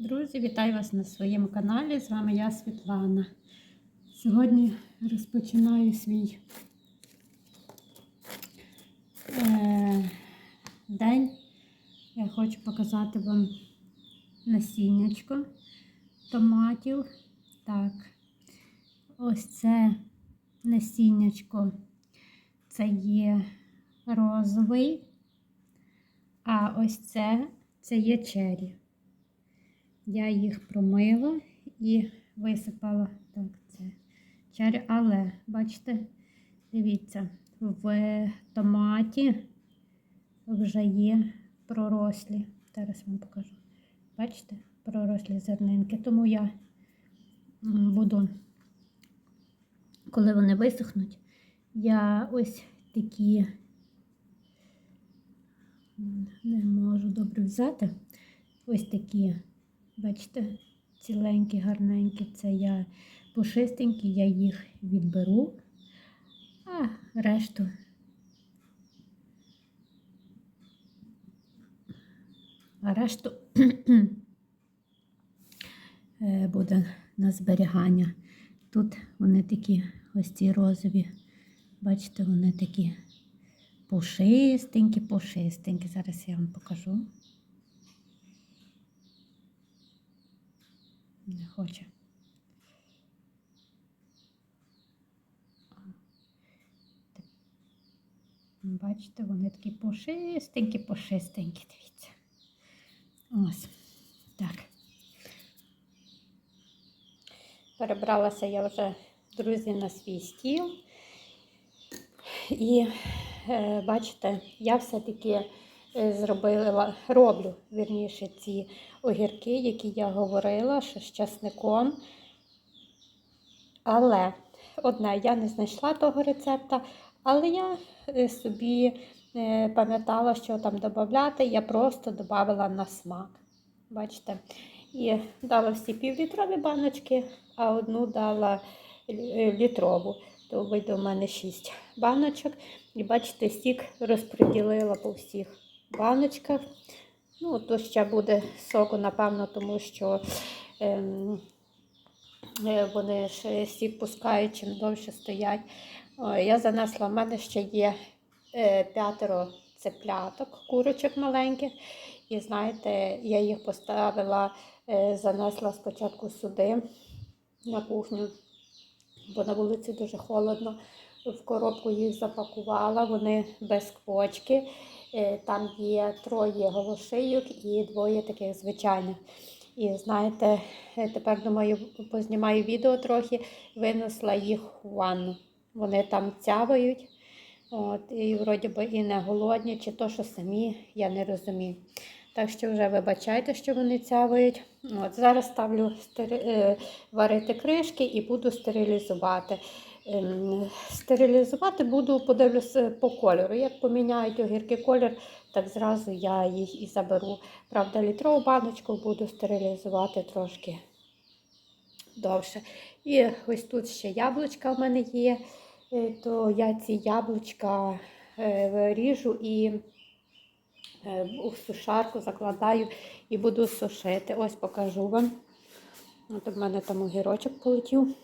Друзі, вітаю вас на своєму каналі. З вами я Світлана. Сьогодні розпочинаю свій е, день. Я хочу показати вам насіннячко томатів. Так, ось це насіннячко. Це є розовий, а ось це, це є чері. Я їх промила і висипала. Так, це чері. Але, бачите, дивіться, в томаті вже є пророслі. Зараз вам покажу. Бачите, пророслі зернинки. Тому я буду, коли вони висохнуть, я ось такі не можу добре взяти. Ось такі Бачите, ціленькі, гарненькі, це я пушистенькі, я їх відберу, а решту а решту е, буде на зберігання. Тут вони такі ось ці розові, бачите, вони такі пушистенькі, пушистенькі. Зараз я вам покажу. Не хоче. Бачите, вони такі пушистенькі, пушистенькі, дивіться. Ось. Так. Перебралася я вже, друзі, на свій стіл. І е, бачите, я все-таки зробила, роблю вірніше ці огірки, які я говорила, що з часником. Але одне, я не знайшла того рецепта, але я е, собі е, пам'ятала, що там додати, я просто додавала на смак. Бачите? І дала всі півлітрові баночки, а одну дала е, літрову. То вийде у мене 6 баночок. І бачите, стік розподілила по всіх баночках. Ну, то ще буде соку, напевно, тому що ем, е, вони ж сік пускають, чим довше стоять. Я занесла, в мене ще є е, п'ятеро цепляток, курочок маленьких. І знаєте, я їх поставила, е, занесла спочатку сюди, на кухню, бо на вулиці дуже холодно. В коробку їх запакувала, вони без квочки. Е, Там є троє голошийок і двоє таких звичайних. І знаєте, е, тепер думаю, познімаю відео трохи, винесла їх у ванну. Вони там цявають. От, і вроді би і не голодні, чи то, що самі, я не розумію. Так що вже вибачайте, що вони цявають. От, Зараз ставлю стери... е, варити кришки і буду стерилізувати. Ем, Стерилізувати буду, подивлюся по кольору. Як поміняють огірки колір, так зразу я їх і заберу. Правда, літрову баночку буду стерилізувати трошки довше. І ось тут ще яблучка в мене є, Е, то я ці яблучка е, ріжу і е, у сушарку закладаю і буду сушити. Ось покажу вам. От у мене там огірочок полетів.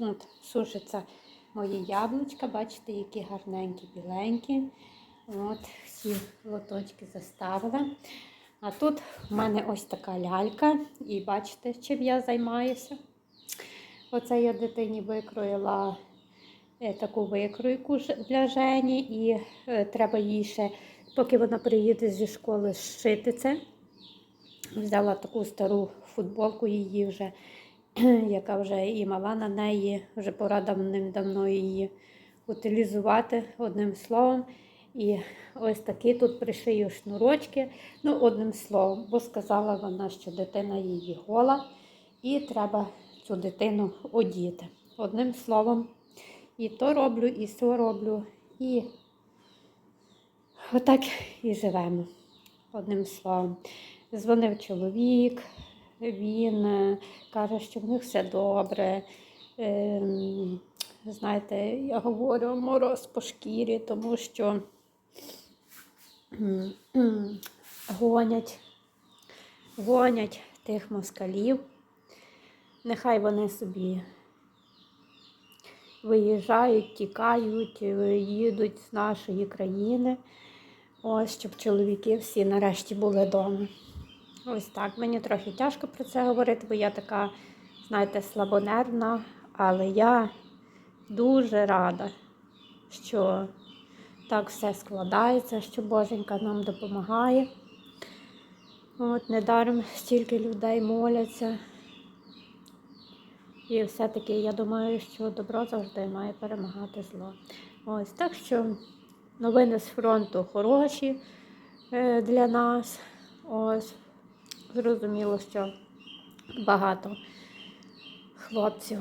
От, Сушиться мої яблучка, бачите, які гарненькі, біленькі. От, Всі лоточки заставила. А тут в мене ось така лялька, і бачите, чим я займаюся. Оце я дитині викроїла е, таку викройку для Жені, і е, треба їй ще, поки вона приїде зі школи, зшити це. Взяла таку стару футболку її вже, яка вже і мала на неї, вже пора давним-давно її утилізувати одним словом. І ось такі тут пришию шнурочки. Ну, одним словом, бо сказала вона, що дитина її гола, і треба цю дитину одіти. Одним словом, і то роблю, і все роблю. І отак і живемо. Одним словом. Дзвонив чоловік, він е, каже, що в них все добре. Ем, знаєте, я говорю мороз по шкірі, тому що гонять, гонять тих москалів. Нехай вони собі виїжджають, тікають, е, їдуть з нашої країни. Ось, щоб чоловіки всі нарешті були вдома. Ось так. Мені трохи тяжко про це говорити, бо я така, знаєте, слабонервна, але я дуже рада, що так все складається, що Боженька нам допомагає. От недаром стільки людей моляться. І все-таки я думаю, що добро завжди має перемагати зло. Ось так що новини з фронту хороші е, для нас. Ось зрозуміло, що багато хлопців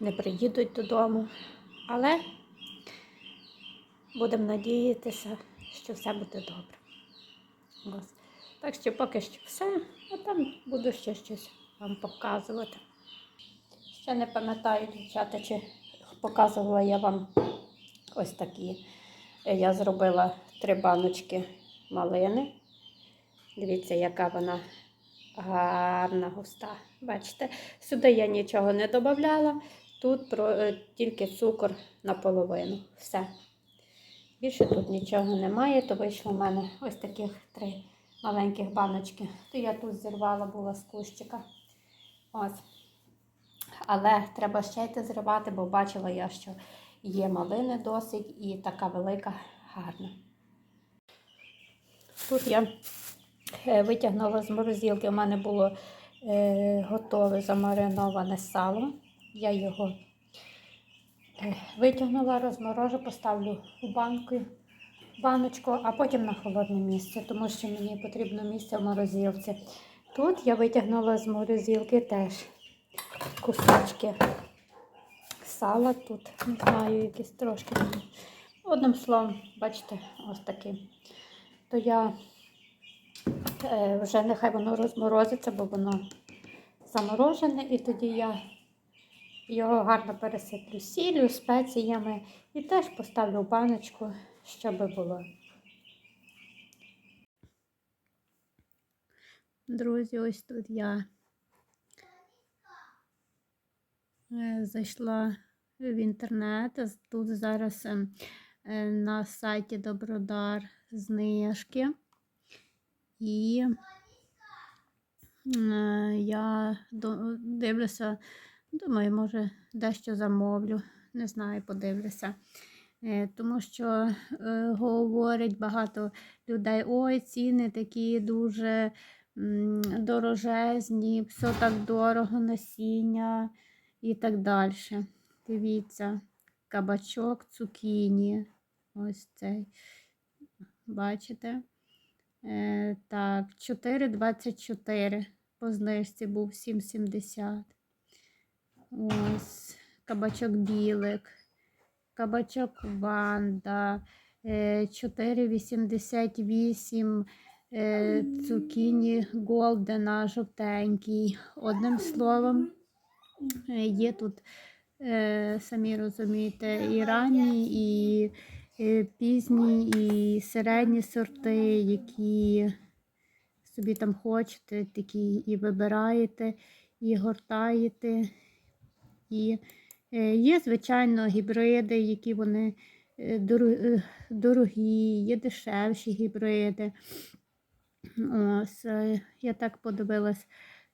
не приїдуть додому, але будемо надіятися, що все буде добре. Ось. Так що поки що все, а там буду ще щось вам показувати. Ще не пам'ятаю, дівчата, чи показувала я вам ось такі. Я зробила три баночки малини. Дивіться, яка вона гарна, густа. Бачите, сюди я нічого не додавала, тут про, е, тільки цукор наполовину. Все. Більше тут нічого немає, то вийшло в мене ось таких три маленьких баночки. То я тут зірвала була з кущика. Ось. Але треба ще йти зривати, бо бачила я, що є малини досить і така велика, гарна. Тут я витягнула з морозилки, у мене було е, готове замариноване сало. Я його е, витягнула, розморожу, поставлю у банку, баночку, а потім на холодне місце, тому що мені потрібно місце в морозилці. Тут я витягнула з морозилки теж кусочки сала тут, не знаю, якісь трошки. Одним словом, бачите, ось такий. То я е, вже нехай воно розморозиться, бо воно заморожене, і тоді я його гарно пересиплю сіллю, спеціями і теж поставлю в баночку, щоб було. Друзі, ось тут я Е, Зайшла в інтернет. Тут зараз е, е, на сайті Добродар знижки. І е, я дивлюся, думаю, може, дещо замовлю. Не знаю, подивлюся. Е, Тому що е, говорять багато людей, ой, ціни такі дуже дорожезні, все так дорого, насіння і так далі. Дивіться, кабачок, цукіні. Ось цей. Бачите? Е, так, 4,24. По знижці був 7,70. Ось, кабачок білик, кабачок ванда, е, 4,88. Е, цукіні голдена, жовтенький. Одним словом, Е, Є тут, е, самі розумієте, і ранні, і е, пізні, і середні сорти, які собі там хочете, такі і вибираєте, і гортаєте. І е, є, звичайно, гібриди, які вони е, доро- е, дорогі, є дешевші гібриди. Ось, е, я так подивилась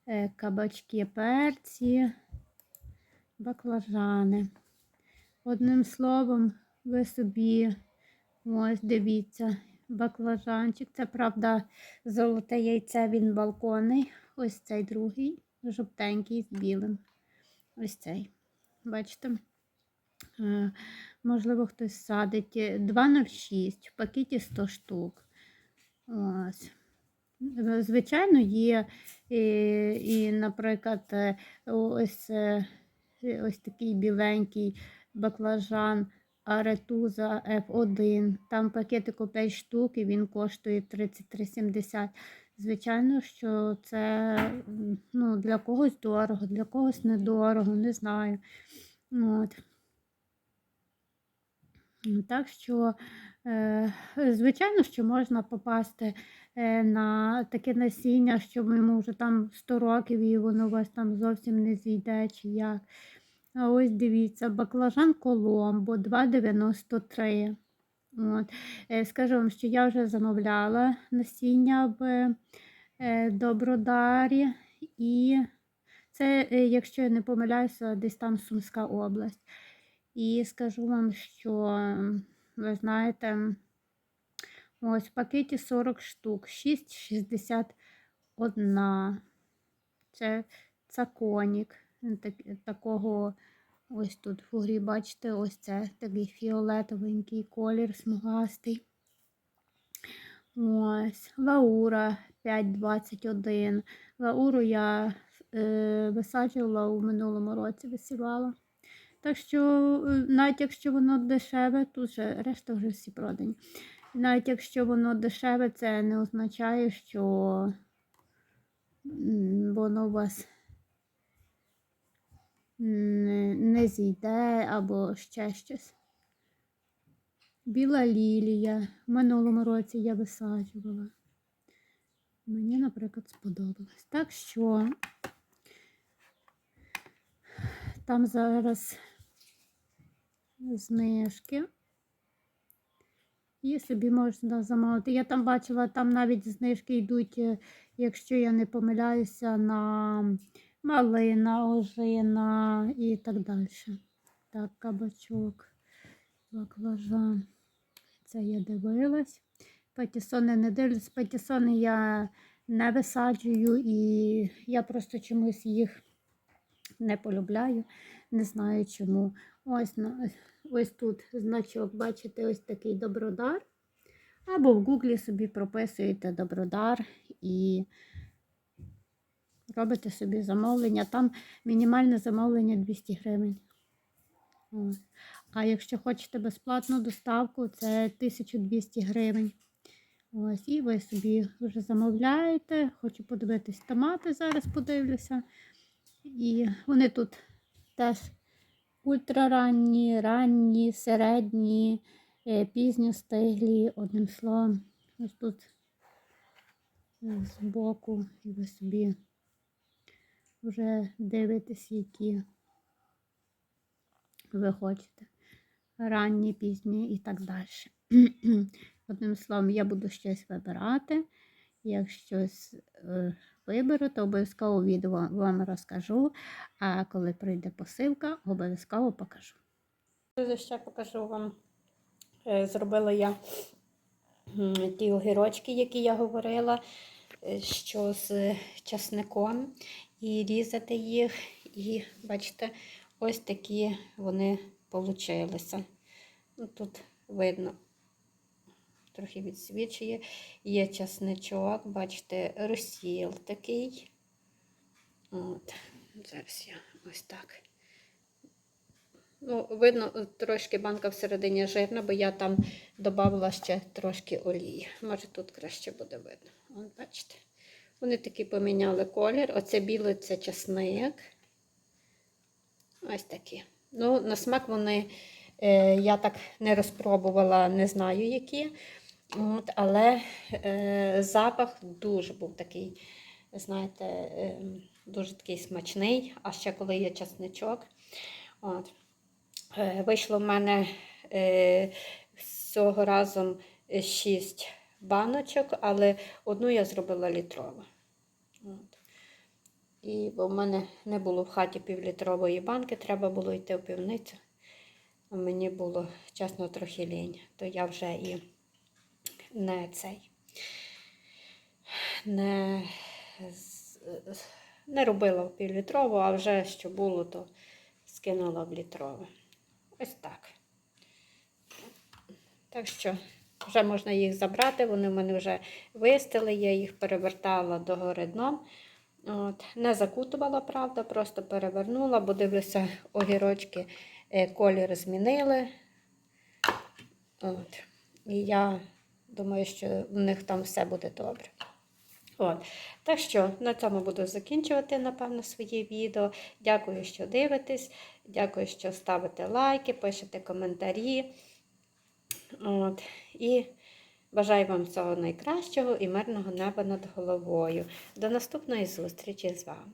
е, кабачки, перці баклажани. Одним словом, ви собі, ось дивіться, баклажанчик. Це, правда, золоте яйце, він балконний. Ось цей другий, жовтенький з білим. Ось цей. Бачите? Е, Можливо, хтось садить 2,06, в пакеті 100 штук. Ось. Звичайно, є і, і наприклад, е, ось е, Е, ось такий біленький баклажан Аретуза F1. Там пакетику 5 штук і він коштує 33,70. Звичайно, що це ну, для когось дорого, для когось недорого, не знаю. От. Так що Е, Звичайно, що можна попасти е, на таке насіння, що йому вже там 100 років і воно у вас там зовсім не зійде чи як. А ось дивіться, баклажан Коломбо 2,93. От. Е, Скажу вам, що я вже замовляла насіння в е, Добродарі, і це, е, якщо я не помиляюся, десь там Сумська область. І скажу вам, що ви знаєте, ось в пакеті 40 штук, 6,61. Це цаконік. Так- Такого ось тут вгорі, бачите, ось це такий фіолетовенький колір смугастий. Ось, Лаура 5,21. Лауру я е, висаджувала у минулому році, висівала. Так що, е, навіть якщо воно дешеве, тут же решта вже всі продані. Навіть якщо воно дешеве, це не означає, що воно у вас не, зійде або ще щось. Біла лілія. В минулому році я висаджувала. Мені, наприклад, сподобалось. Так що там зараз знижки. І собі можна замовити. Я там бачила, там навіть знижки йдуть, е, якщо я не помиляюся, на малина, ожина і так далі. Так, кабачок, баклажан. Це я дивилась. Патісони не дивлюсь. Патісони я не висаджую і я просто чомусь їх не полюбляю. Не знаю чому. Ось, ось тут значок, бачите, ось такий добродар. Або в гуглі собі прописуєте добродар і робите собі замовлення. Там мінімальне замовлення 200 гривень. А якщо хочете безплатну доставку, це 1200 гривень. Ось, і ви собі вже замовляєте. Хочу подивитись томати, зараз подивлюся. І вони тут теж ультраранні, ранні, середні, е, пізньостиглі, одним словом. Ось тут е, збоку, і ви собі вже дивитесь, які ви хочете. Ранні, пізні і так далі. Одним словом, я буду щось вибирати. Як щось е, виберу, то обов'язково відео вам розкажу. А коли прийде посилка, обов'язково покажу. Ще покажу вам. Е, Зробила я ті огірочки, які я говорила, е, що з часником, і різати їх. І бачите, ось такі вони получилися. Ну, Тут видно, трохи відсвічує. Є часничок, бачите, розсіл такий. От, зараз я ось так. Ну, видно, трошки банка всередині жирна, бо я там додавала ще трошки олії. Може, тут краще буде видно. От, бачите. Вони такі поміняли колір. Оце білий це часник. Ось такі. Ну, на смак вони, е, я так не розпробувала, не знаю які. От, але е, запах дуже був такий, знаєте, е, дуже такий смачний. А ще коли є часничок. От. Е, вийшло в мене е, з цього разом 6 баночок, але одну я зробила літрову. От. І бо в мене не було в хаті півлітрової банки, треба було йти в півницю. А мені було, чесно, трохи лінь, то я вже і не цей не, не робила в півлітрову, а вже що було, то скинула в літрове. Ось так. Так що вже можна їх забрати, вони в мене вже вистили, я їх перевертала догори дном. От. Не закутувала, правда, просто перевернула, бо дивлюся, огірочки е, колір змінили. От. І я думаю, що в них там все буде добре. От. Так що на цьому буду закінчувати, напевно, своє відео. Дякую, що дивитесь. Дякую, що ставите лайки, пишете коментарі. От. І бажаю вам всього найкращого і мирного неба над головою. До наступної зустрічі з вами.